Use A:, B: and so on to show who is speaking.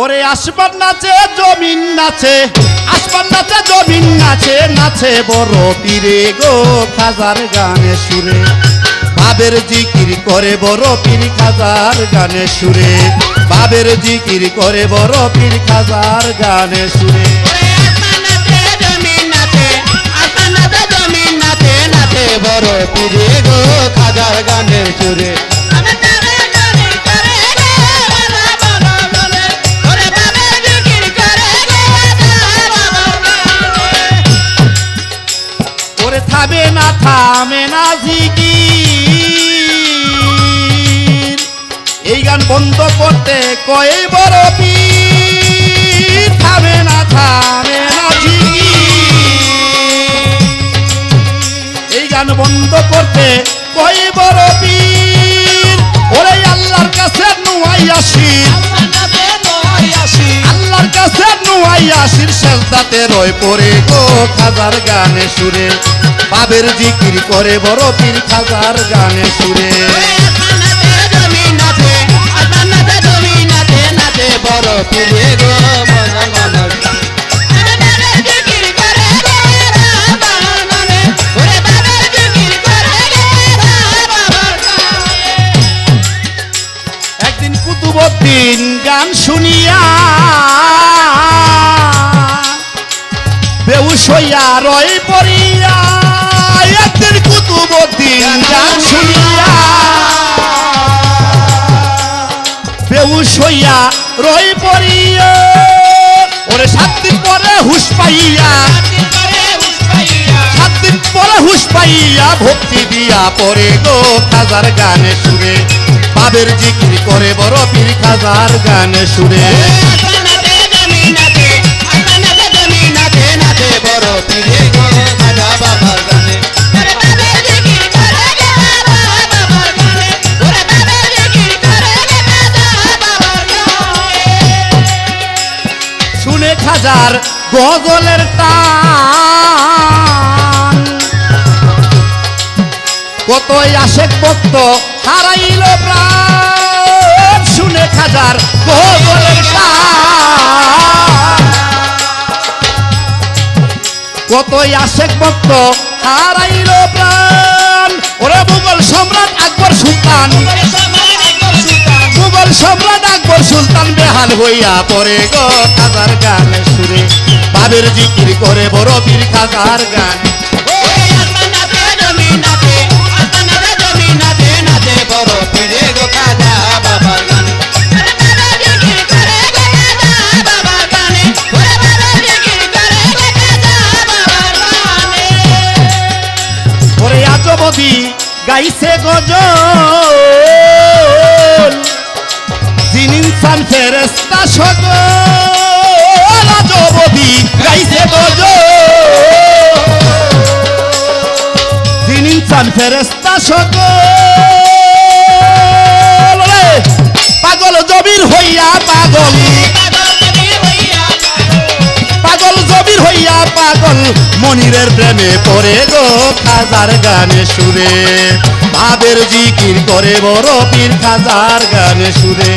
A: ওরে আসমান নাচে, জমিন নাচে, আসমান নাচে, জমিন নাচে নাচে বড় পীরে গো খাজার গানে সুরে। বাবের জিকির করে বড় পীর খাজার গানে সুরে। বাবের জিকির করে বড় পীর খাজার গানে সুরে।
B: বড় পিরে গো খাজার
A: থামে না এই গান বন্ধ করতে কয়ে বড় পীর? থামে না থামে না এই গান বন্ধ করতে কয়ে বড় পীর? ওরে আল্লাহর কাছে নুয়াই আসির আল্লাহর কাছে নুয়াই আসির সেজদাতে রয় পড়ে গো খাজার গানে সুরে। বাবের জিকির করে বড় পীর খাজার গানে সুরে।
B: বড় পিরে গো
A: কুতুবদ্দিন গান শুনিয়া বেউস হইয়া রয় পড়িয়া কুতুবদ্দিন গান শুনিয়া বেউস হইয়া রয় পড়িয়া ওরে সাত দিন পরে হুশ পাইয়া। সাত দিন পরে হুশ পাইয়া ভক্তি দিয়া পরে গো খাজার গানে সুরে। বাবের জিকির করে বড় পীর খাজার গানে সুরে। শুনে গজলের টান। কতই আশেক ভক্ত হারাইল প্রাণ, শুনে খাজার গজলের টান। কতই আশেক ভক্ত হারাইল প্রাণ, ওরে মুঘল সম্রাট আকবর সুলতান। মুঘল সম্রাট সুলতান বেহাল হইয়া পরে গো খাজার গানে সুরে। বাবের জিকির করে বড় বীর খাজার গান। গাইছে গজল ফেরেস্তা সকল। পাগল জবির হইয়া পাগল। পাগল জবির হইয়া পাগল, মনিরের প্রেমে পড়ে গো খাজার গানে সুরে। ভাবের জিকির করে বড় পীর খাজার গানে সুরে।